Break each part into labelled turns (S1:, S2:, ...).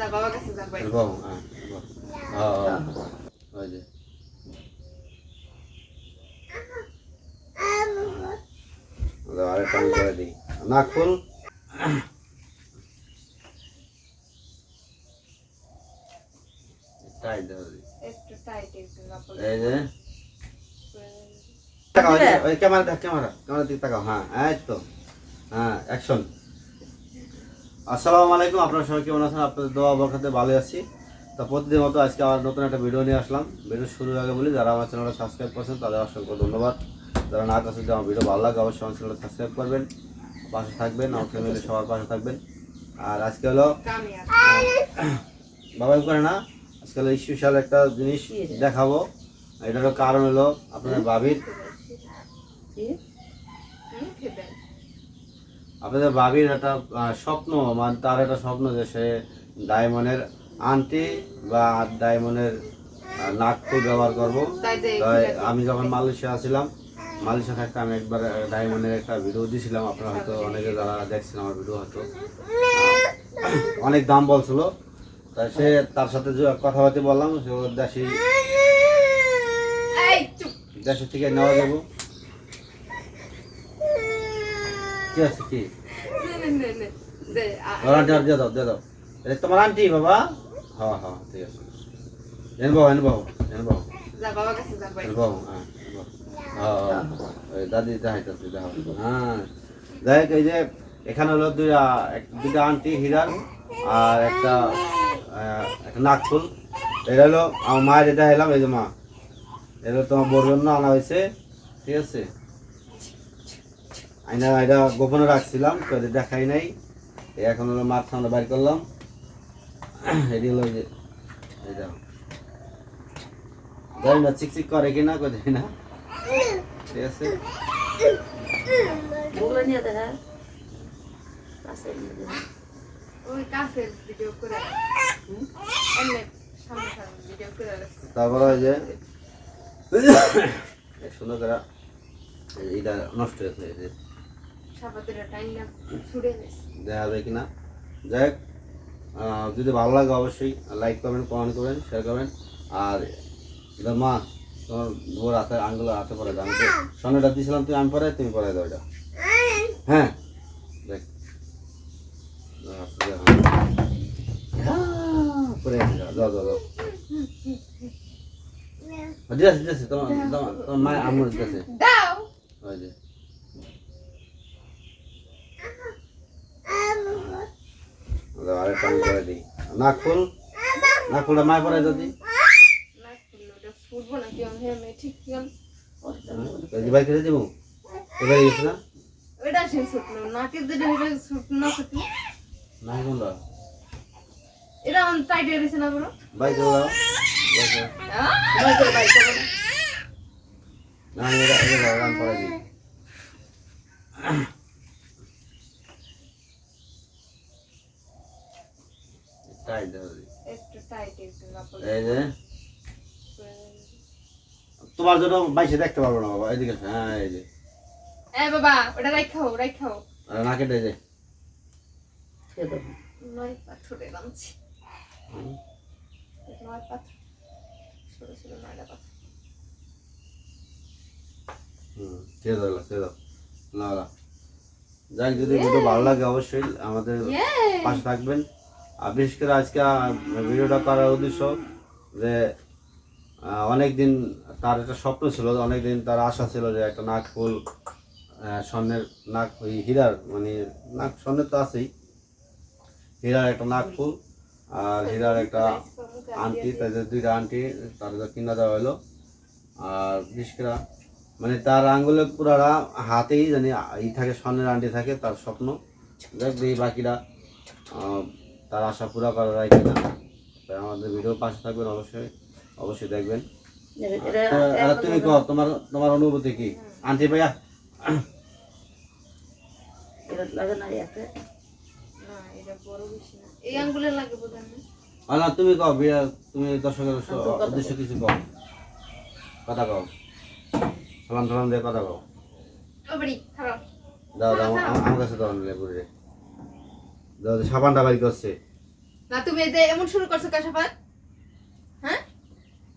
S1: যা বাবা কাছে যা ভাই
S2: বাবু হ্যাঁ বাবু। হ্যাঁ হ্যাঁ ওই যে। দাও, আরেকটা করে দিই। নাক ফুল। টাইট দাও
S1: একটু টাইট একটু না
S2: এই যে। তাকাও এই যে, ওই ক্যামেরা দেখ ক্যামেরা ক্যামেরা দিকে তাকাও। হ্যাঁ এই তো। হ্যাঁ অ্যাকশন আসসালামু আলাইকুম আপনারা সবাই কেমন আছেন? আপনাদের দোয়া বরখাতে ভালো আছি। তো প্রতিদিন মতো আজকে আবার নতুন একটা ভিডিও নিয়ে আসলাম। ভিডিও শুরুর আগে বলি যারা আমার চ্যানেলটা সাবস্ক্রাইব করছেন তাদের অসংখ্য ধন্যবাদ। যারা না করছেন যদি আমার ভিডিও ভালো লাগে অবশ্যই আমার চ্যানেলটা সাবস্ক্রাইব করবেন। পাশে থাকবেন আমার ফ্যামিলি সবার পাশে থাকবেন। আর আজকে হলো বাবা করে না আজকে হলো স্পেশাল একটা জিনিস দেখাবো। এটারও কারণ হলো আপনাদের বাবির আপনাদের বাবির একটা স্বপ্ন মানে তার একটা স্বপ্ন যে সে ডায়মন্ডের আন্টি বা ডায়মন্ডের নাগপুর ব্যবহার করব।
S1: তাই
S2: আমি যখন মালয়েশিয়া ছিলাম মালয়েশিয়া থাকতে আমি একবার ডায়মন্ডের একটা ভিডিও দিয়েছিলাম আপনারা হয়তো অনেকে যারা দেখছেন আমার ভিডিও হয়তো অনেক দাম বলছিল। তাই সে তার সাথে যে কথাবার্তা বললাম সে দেশি দেশের থেকে নেওয়া যাব। কি আছে কি
S1: নে নে নে দে আ-
S2: ওর আন্টি আর দিয়ে দাও দিয়ে দাও এটা তোমার আন্টি বাবা হ্যাঁ হ্যাঁ ঠিক আছে এন বাবু এন বাবু এন বাবু এন বাবু হ্যাঁ। হ্যাঁ হ্যাঁ দাদি দেখাইতেছে হ্যাঁ দেখ এই যে এখানে হলো দুইটা দুইটা আন্টি হীরার আর একটা একটা নাগফুল এটা হলো আমার মায়ের এটা এলাম এই যে মা এটা তোমার বোর জন্য আনা হয়েছে ঠিক আছে আইনা এটা গোপনে রাখছিলাম তো দেখাই নাই। এখন হলো মার সামনে বাইর করলাম। এটি হলো এই যে এটা জানি না চিকচিক করে কিনা করে জানি না। ঠিক আছে। তারপরে ওই যে সুন্দর করে এইটা নষ্ট হয়েছে দেখা যায় কিনা? যাই হোক, যদি ভালো লাগে অবশ্যই লাইক করবেন কমেন্ট করবেন শেয়ার করবেন। আর এটা মা তোমার বোর হাতে আঙ্গুলো হাতে পরে দাও আমি তো সোনাটা দিয়েছিলাম তুমি আমি পরে তুমি পরে দাও এটা। হ্যাঁ? দেখ। পরে যাও যাও যাও। দিয়েছে দিয়েছে তোমার তোমার মায়ের আম্মুর দিয়েছে
S1: দাও
S2: ওই যে দাও, আরেকটা আমি করে দিই। নাক ফুল? নাক ফুলটা মায় পরে
S1: আমি
S2: ভাই কেটে দিব। এবার গেছে না?
S1: ওটা সে ছুটলো নাকের যেটা এটা ছুট ছুটলো
S2: না কোনটা
S1: এটা আমার টাইট হয়ে গেছে না বলো
S2: ভাই করে দাও ভাই করে।
S3: করে
S2: আমি এটা এটা দাও, আমি দিই। টাইট
S1: একটু টাইট একটু না পড়ে
S2: এই যে তোমার জন্য বাইশে দেখতে পারব না বাবা। এদিকে হ্যাঁ এই যে।
S1: এ বাবা ওটা রাখাও রাখাও
S2: আর না কেটে যে।
S1: নয় পাথরে রাঁধছি নয় পাথর। ছোট ছোট নয়টা পাথর।
S2: হুম ছেড়ে দাও এগুলো, ছেড়ে দাও। না না। যাক যদি ভিডিও ভালো লাগে অবশ্যই আমাদের পাশে থাকবেন। আর বিশেষ করে আজকে ভিডিওটা করার উদ্দেশ্য যে অনেক দিন তার একটা স্বপ্ন ছিল অনেক দিন তার আশা ছিল যে একটা নাক ফুল স্বর্ণের নাক ওই হীরার মানে নাক স্বর্ণের তো আছেই, হীরার একটা নাক ফুল আর হীরার একটা আন্টি, তাদের দুইটা আন্টি তাদের কিনা দেওয়া হলো। আর বিশেষ মানে তার আঙ্গুলে পুরাটা হাতেই জানি ই থাকে, স্বর্ণের আন্টি থাকে তার স্বপ্ন। দেখ এই বাকিরা তার আশা পুরা করা যায় কিনা? তাই আমাদের ভিডিও পাশে থাকবেন অবশ্যই। অবশ্যই দেখবেন।
S3: এটা
S2: তুমি কহ তোমার তোমার অনুভূতি কি? আন্টি ভাইয়া।
S3: এটা না এতে
S1: না এটা বড় বেশি না। এই আঙ্গুলে লাগে বোধহয় না?
S2: আর না তুমি কও বিয়া তুমি দর্শকের উদ্দেশ্য কিছু কও। কথা কও। সালাম সালাম দিয়ে কথা কও। দাও দাও আমার- কাছে দাও লেবু রে দাও দাও, করছে।
S1: না তুমি এই যে এমন শুরু করছ কাশাফাত হ্যাঁ?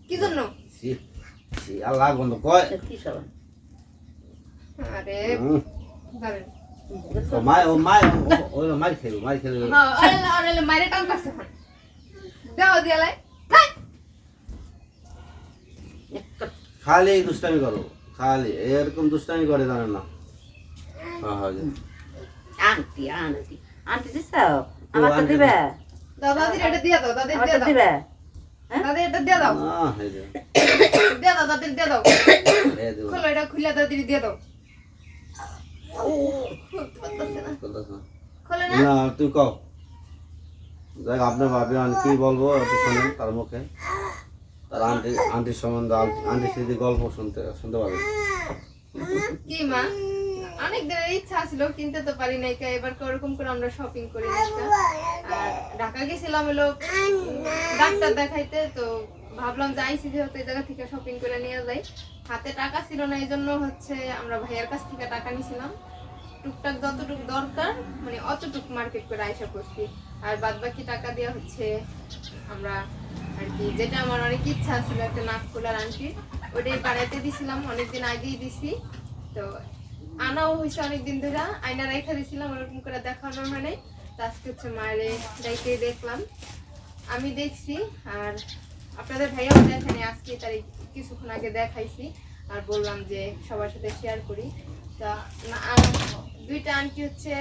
S1: কি জন্য?
S2: ছি, ছি, আল্লাহ বন্ধ কয়?
S3: কি সাবান?
S1: আরে। দাঁড়ান।
S2: তো মায় ও মায় ও- মার খেলো মার খেলো।
S1: হ্যাঁ আরে আরে মারে টান এখন। দাও দিয়ালাই
S2: খালি দুষ্টামি করো খালি। এরকম দুষ্টামি করে জানেন না। হ্যাঁ, হ্যাঁ, জি।
S3: আন্টি আন্টি আন্টি দিছ? আমাকে
S2: আন্টি
S3: দিবে?
S1: দাও এটা দিয়ে দাও দাদি দিয়ে দাও।
S3: দিবে?
S1: দাদি এটা দিয়ে দাও। দিয়ে দাও দাদি দিয়ে দাও। খোলো এটা খুলে দাদি দিয়ে দাও। খোলে না?
S2: না তুই কও। দেখ আপনার ভাবি আমি কি বলব একটু শোনেন তার মুখে। তার আন্টি আন্টির সম্বন্ধে আন্টি স্মৃতি গল্প শুনতে শুনতে পাবে
S1: কি মা? অনেক দিনের ইচ্ছা ছিল, কিনতে তো পারি নাই এবার ওরকম করে আমরা শপিং করি আর ঢাকা গেছিলাম হলো ডাক্তার দেখাইতে, তো ভাবলাম যে আইসি যেহেতু এই জায়গা থেকে শপিং করে নিয়ে যাই। হাতে টাকা ছিল না, এই জন্য হচ্ছে আমরা ভাইয়ার কাছ থেকে টাকা নিয়েছিলাম। টুকটাক যতটুক দরকার মানে অতটুক মার্কেট করে আইসা করছি। আর বাদ বাকি টাকা দেওয়া হচ্ছে আমরা আর কি, যেটা আমার অনেক ইচ্ছা ছিল, একটা নাক খোলার আংটি ওটাই বানাইতে দিছিলাম, অনেকদিন আগেই দিছি। তো আনাও হয়েছে অনেকদিন ধরে। আয়না রেখা দিছিলাম ওরকম করে দেখানো নাই। তো আজকে হচ্ছে মায়ের রেখে দেখলাম। আমি দেখছি, আর আপনাদের ভাইয়াও দেখেনি, আজকে তার কিছুক্ষণ আগে দেখাইছি। আর বললাম যে সবার সাথে শেয়ার করি। তা দুইটা আংটি হচ্ছে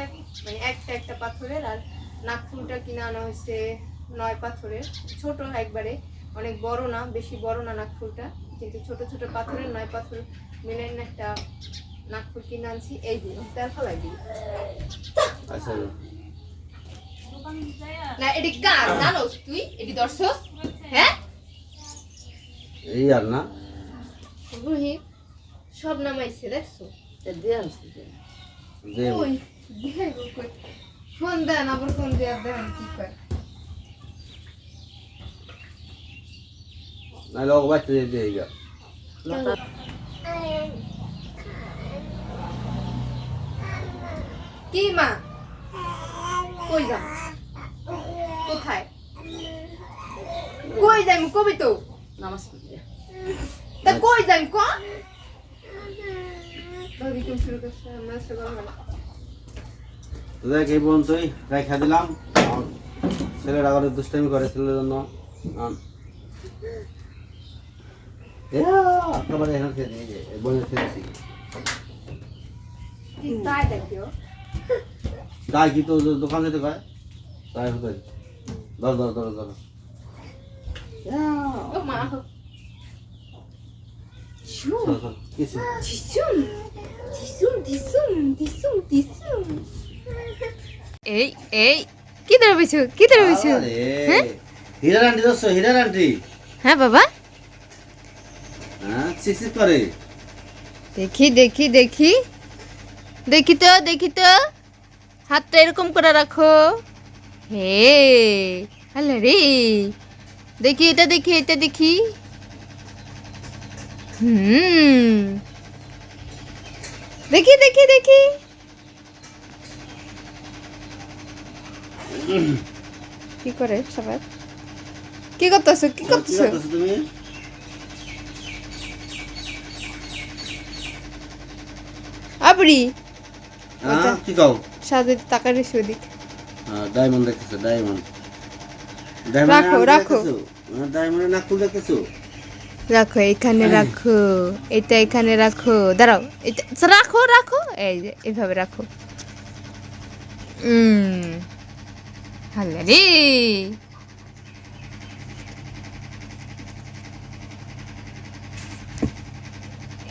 S1: মানে একটা একটা পাথরের, আর নাকফুলটা কিনে আনা হয়েছে নয় পাথরের। ছোট একবারে, অনেক বড় না, বেশি বড় না নাকফুলটা কিন্তু ছোট ছোট পাথরের, নয় পাথর মিলে একটা নাকফুল কিনে আনছি এই দিন তেল ফলাই দিই।
S2: আচ্ছা।
S1: না এটি কার? জানোস তুই? এটি দর্শক? হ্যাঁ?
S2: এই আর না।
S1: রুহি সব নামাইছে দেখছ?
S3: দিয়ে আসছি
S2: যে
S1: ওই ফোন দেন আবার ফোন দিয়ে দেন কি করে
S2: ও বাচ্চা দিয়ে দিয়ে
S1: কি মা? কই যাম কোথায়? কই যাই কবি তো?
S3: নামাজ পড়তে।
S1: তা কই যাই ক?
S2: দেখ এই পর্যন্তই রেখা দিলাম। ছেলেরা করে দুষ্টামি করে ছেলের জন্য। একেবারে এখান থেকে নিয়ে যায়, থেকে
S1: তাই
S2: কি তো দোকান যেতে কয়? তাই হতে ধর ধর ধর ধর।
S1: এই এই কি ধরে বইছো? কি ধরে বইছো?
S2: আরে, হীরার আন্টি দোস্ত হীরার আন্টি?
S1: হ্যাঁ বাবা।
S2: হ্যাঁ করে।
S1: দেখি দেখি দেখি। দেখি তো দেখি তো হাতটা এরকম করে রাখো। হে হ্যালো রে। দেখি এটা দেখি এটা দেখি। হুম। দেখি দেখি দেখি। কি করে সবাই? কি করতেছো? কি করতেছো? আবরি।
S2: হ্যাঁ কি কও?
S1: সাথে টাকা রেখে ওদিক।
S2: হ্যাঁ ডায়মন্ড দেখতেছো ডায়মন্ড
S1: রাখো, রাখো।
S2: ডায়মন্ডের নাকফুল দেখতেছো?
S1: রাখো এখানে রাখো এটা এখানে রাখো। দাঁড়াও এটা আচ্ছা, রাখো রাখো। এই যে এইভাবে রাখো। হুম হাল্লা রে।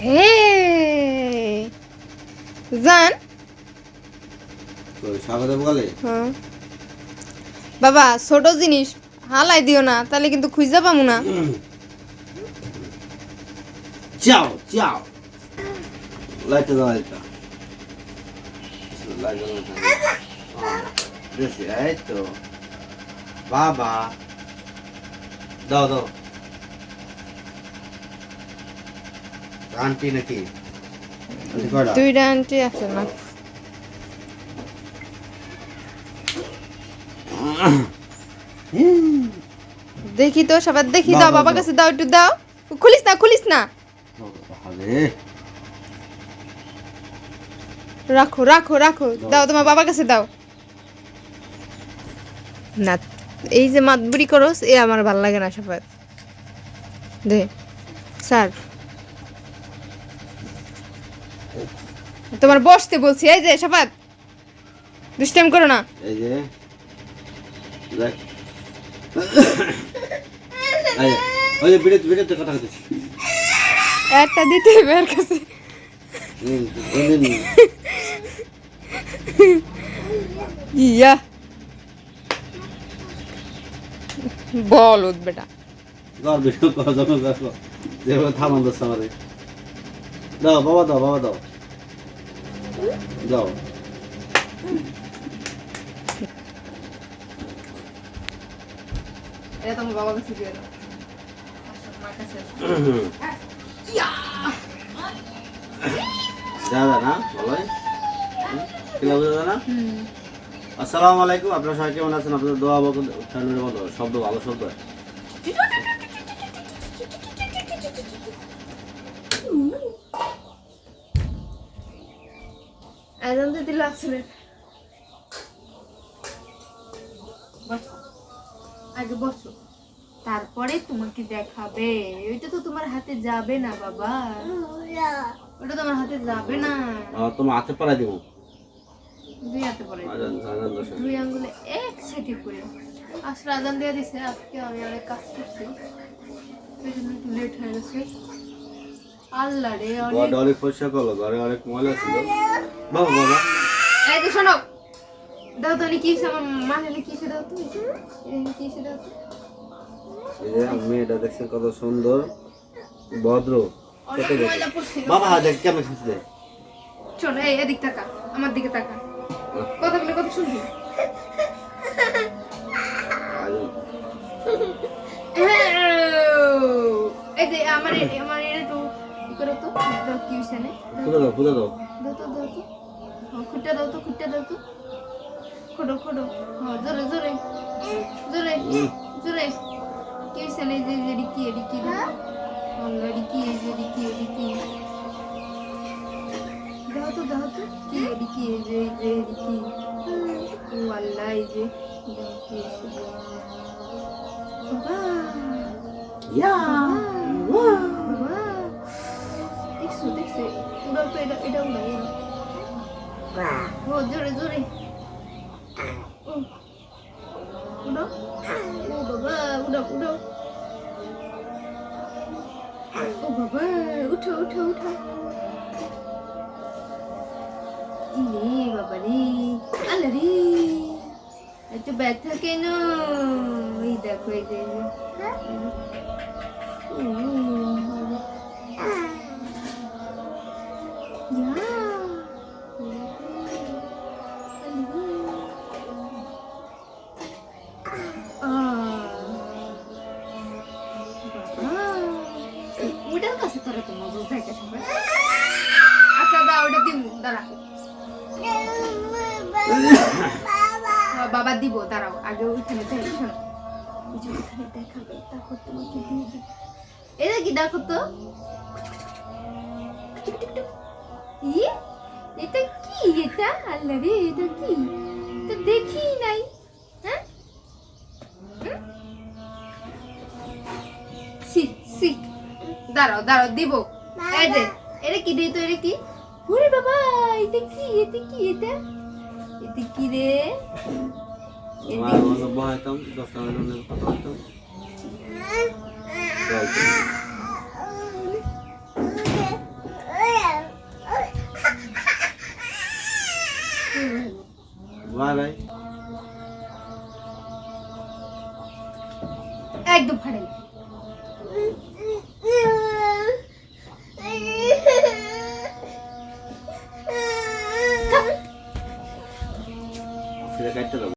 S1: এই, জান
S2: ওই স্বাগত বলে
S1: হ্যাঁ বাবা ছোট জিনিস হালাই দিও না তাহলে কিন্তু খুঁজে পাবো না।
S2: চাও চাও। লাইটটা দাও লাইটটা লাইট এই তো। বাবা। দাও দাও। আন্টি নাকি?
S1: দুইটা আন্টি আছে না দেখি তো সবার দেখি
S2: দাও,
S1: বাবার কাছে দাও একটু দাও। খুলিস না খুলিস না। রাখো রাখো রাখো। দাও তোমার বাবার কাছে দাও। না এই যে মাতবুরি করস এ আমার ভালো লাগে না সবার। দে স্যার। তোমার বসতে বলছি এই যে সবাই দুষ্টাইম করো না।
S2: এই যে দেখ। এই যে, ওই যে বিড়ে বিড়েতে কথা হচ্ছে
S1: একটা দিতে হবে এর কাছে ইয়া। বল উঠ বেটা।
S2: ঘর ভিডিও কর যখন দেখো যেভাবে থামান দিচ্ছে আমাদের দাও বাবা দাও বাবা দাও। দাও।
S1: এটা তোমার বাবার কাছে দিয়ে দাও।
S2: দাদা না ভালোই কিলা বুঝা না আসসালামু আলাইকুম আপনারা সবাই কেমন আছেন? আপনাদের দোয়া চ্যানেলের বলো শব্দ ভালো শব্দ।
S1: আজান তো দিল আসলে বসো আগে বসো। তারপরে তোমাকে দেখাবে। ওইটা তো তোমার হাতে যাবে না বাবা। ওটা তোমার হাতে যাবে না।
S2: তোমার হাতে পাড়াই দিব।
S1: দুই হাতে পড়ে আঙ্গুলে এক সাইডে করে। আসলে আজান দিয়ে দিছে আজকে আমি অনেক কাজ করছি। সেই জন্য একটু লেট হয়ে গেছে। আল্লাহ রে অনেক
S2: করল ঘরে অনেক ময়লা ছিল। বাবা বাবা।
S1: এই তো শোনো দাও তো কি আমার মা জানে কি দাও তো। এই কি হয়েছে দাও
S2: মেয়েটা দেখছেন কত সুন্দর ভদ্র। বাবা দেখ কেমন
S1: শোনো এই এদিক তাকা আমার দিকে তাকা। কথা বলে কথা শুনবি? এই যে আমার আমার একটু করো তো দাও
S2: খুলে দাও খুলে দাও।
S1: দাও তো দাও তো। হ্যাঁ, খুঁটটা দাও তো খুঁটটা দাও তো। খোটো হ্যাঁ জোরে জোরে। জোরে জোরে। কি হয়েছে না এই যে যে রিকি রিকি? আল্লাহ রিকি এই যে রিকি রিকি। দাও তো দাও তো। কি রিকি এই যে এই যে রিকি? ও আল্লাহ এই যে দাও কি
S2: ইয়া।
S1: দেখছ দেখছ তো এটা এটা উড়াও ও জোরে জোরে। ও উড়ো ও বাবা উড়ো উড়ো ও বাবা উঠো উঠো উঠো ইরে বাবা রে আল্লাহ রে এত ব্যথা কেন এই দেখো এই এটা কি দেখো তো ই এটা কি? এটা আল্লাহ রে এটা কি? তো দেখি নাই। হ্যাঁ? সি সি। দাঁড়াও দাঁড়াও দিব। এই যে এটা কি দিই তো এটা কি? ওরে বাবা এটা কি? এটা কি? এটা? এটা কি রে?
S2: আমার বন্ধু
S1: Thank you.